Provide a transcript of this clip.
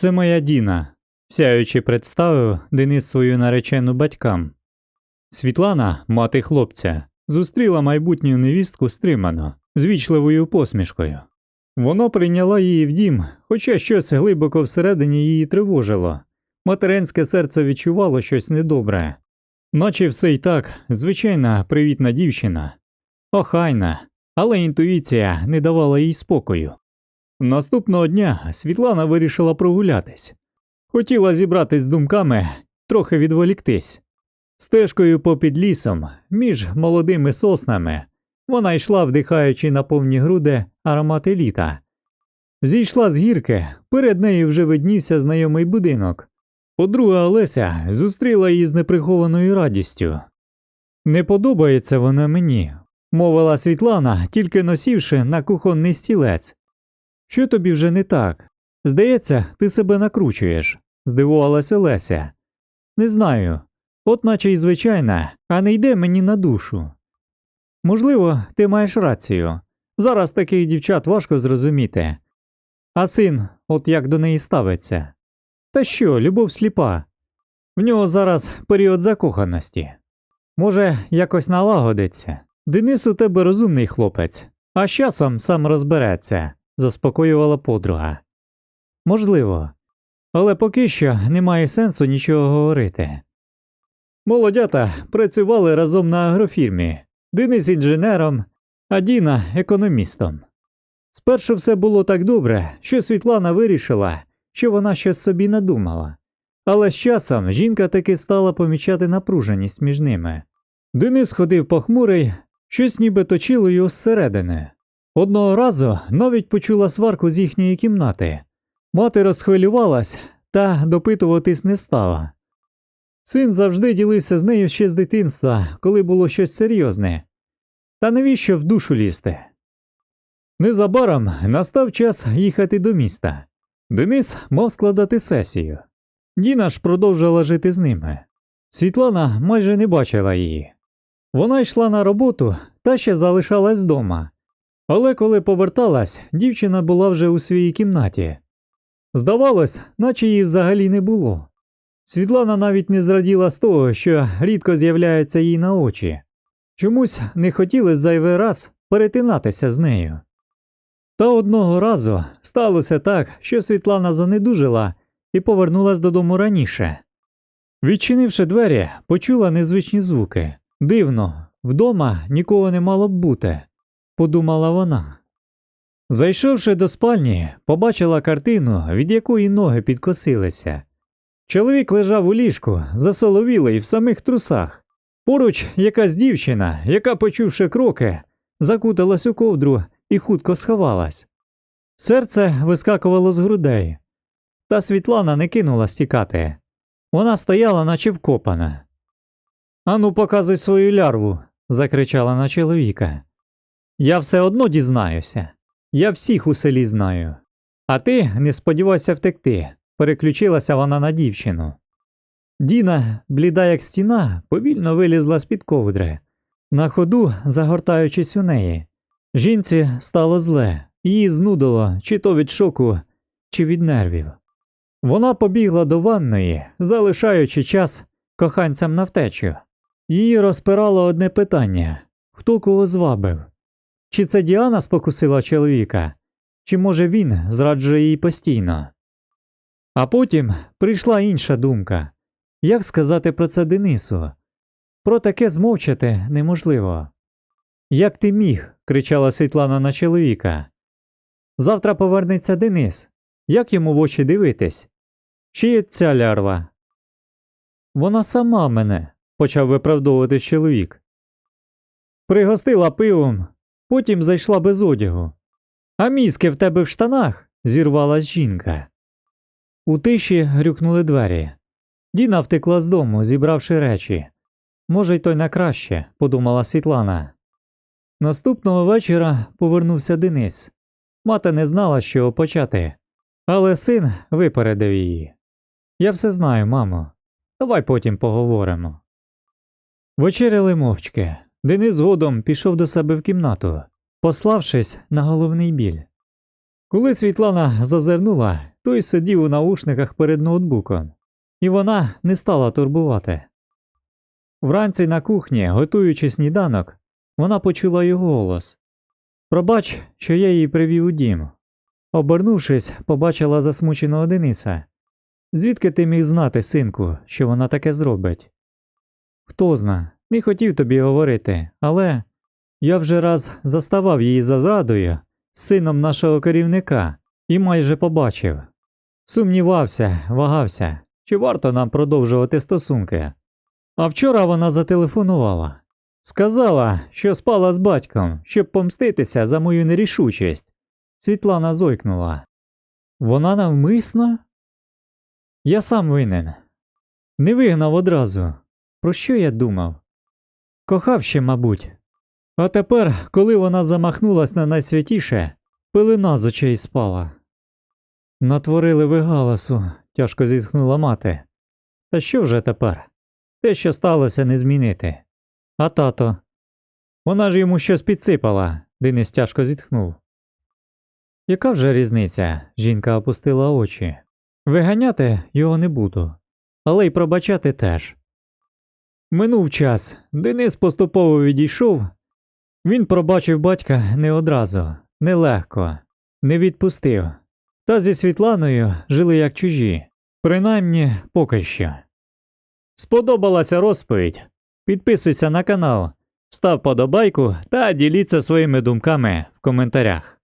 Це моя Діна, сяючи представив Денис свою наречену батькам. Світлана, мати хлопця, зустріла майбутню невістку стримано, з вічливою посмішкою. Воно прийняла її в дім, хоча щось глибоко всередині її тривожило. Материнське серце відчувало щось недобре. Наче все й так, звичайна привітна дівчина. Охайна, але інтуїція не давала їй спокою. Наступного дня Світлана вирішила прогулятись. Хотіла зібратись з думками, трохи відволіктись. Стежкою попід лісом, між молодими соснами, вона йшла, вдихаючи на повні груди аромати літа. Зійшла з гірки, перед нею вже виднівся знайомий будинок. Подруга Олеся зустріла її з неприхованою радістю. Не подобається вона мені, мовила Світлана, тільки носівши на кухонний стілець. Що тобі вже не так? Здається, ти себе накручуєш, здивувалася Леся. Не знаю, от наче й звичайна, а не йде мені на душу. Можливо, ти маєш рацію. Зараз таких дівчат важко зрозуміти. А син, от як до неї ставиться. Та що, любов сліпа. В нього зараз період закоханості. Може, якось налагодиться. Денис у тебе розумний хлопець, а з часом сам розбереться, заспокоювала подруга. Можливо, але поки що немає сенсу нічого говорити. Молодята працювали разом на агрофірмі, Денис інженером, а Діна економістом. Спершу все було так добре, що Світлана вирішила, що вона щось собі надумала. Але з часом жінка таки стала помічати напруженість між ними. Денис ходив похмурий, щось ніби точило його зсередини. Одного разу навіть почула сварку з їхньої кімнати. Мати розхвилювалась та допитуватись не стала. Син завжди ділився з нею ще з дитинства, коли було щось серйозне. Та навіщо в душу лізти? Незабаром настав час їхати до міста. Денис мав складати сесію. Діна ж продовжила жити з ними. Світлана майже не бачила її. Вона йшла на роботу та ще залишалась вдома. Але коли поверталась, дівчина була вже у своїй кімнаті. Здавалось, наче її взагалі не було. Світлана навіть не зраділа з того, що рідко з'являється їй на очі. Чомусь не хотілося зайвий раз перетинатися з нею. Та одного разу сталося так, що Світлана занедужила і повернулась додому раніше. Відчинивши двері, почула незвичні звуки. Дивно, вдома нікого не мало б бути, подумала вона. Зайшовши до спальні, побачила картину, від якої ноги підкосилися. Чоловік лежав у ліжку, засоловілий в самих трусах. Поруч якась дівчина, яка, почувши кроки, закуталась у ковдру і хутко сховалась. Серце вискакувало з грудей. Та Світлана не кинула стікати. Вона стояла, наче вкопана. Ану, показуй свою лярву, закричала на чоловіка. Я все одно дізнаюся. Я всіх у селі знаю. А ти не сподівайся втекти, переключилася вона на дівчину. Діна, бліда як стіна, повільно вилізла з під ковдри, на ходу загортаючись у неї. Жінці стало зле, її знудило чи то від шоку, чи від нервів. Вона побігла до ванної, залишаючи час коханцям на втечу. Її розпирало одне питання хто кого звабив? Чи це Діана спокусила чоловіка, чи може він зраджує її постійно? А потім прийшла інша думка як сказати про це Денису? Про таке змовчати неможливо. Як ти міг? кричала Світлана на чоловіка. Завтра повернеться Денис. Як йому в очі дивитись? Чи є ця лярва? Вона сама мене, почав виправдовувати чоловік. Пригостила пивом, потім зайшла без одягу. А мізки в тебе в штанах? зірвалась жінка. У тиші грюкнули двері. Діна втекла з дому, зібравши речі. Може, й то й на краще, подумала Світлана. Наступного вечора повернувся Денис. Мати не знала, що почати, але син випередив її. Я все знаю, мамо. Давай потім поговоримо. Вечеряли мовчки. Денис згодом пішов до себе в кімнату, пославшись на головний біль. Коли Світлана зазирнула, Той сидів у наушниках перед ноутбуком, і вона не стала турбувати. Вранці на кухні, готуючи сніданок, вона почула його голос. Пробач, що я її привів у дім. Обернувшись, побачила засмученого Дениса. Звідки ти міг знати, синку, що вона таке зробить? Хто зна, не хотів тобі говорити, але я вже раз заставав її за зрадою з сином нашого керівника і майже побачив. Сумнівався, вагався, чи варто нам продовжувати стосунки. А вчора вона зателефонувала. Сказала, що спала з батьком, щоб помститися за мою нерішучість. Світлана зойкнула. Вона навмисно? Я сам винен. Не вигнав одразу. Про що я думав? Кохав ще, мабуть. А тепер, коли вона замахнулась на найсвятіше, пилина з очей спала. Натворили ви галасу, тяжко зітхнула мати. Та що вже тепер? Те, що сталося, не змінити. А тато. Вона ж йому щось підсипала, Денис тяжко зітхнув. Яка вже різниця? Жінка опустила очі. Виганяти його не буду, але й пробачати теж. Минув час, Денис поступово відійшов. Він пробачив батька не одразу, нелегко, не відпустив. Та зі Світланою жили як чужі, принаймні поки що. Сподобалася розповідь? Підписуйся на канал, став подобайку та діліться своїми думками в коментарях.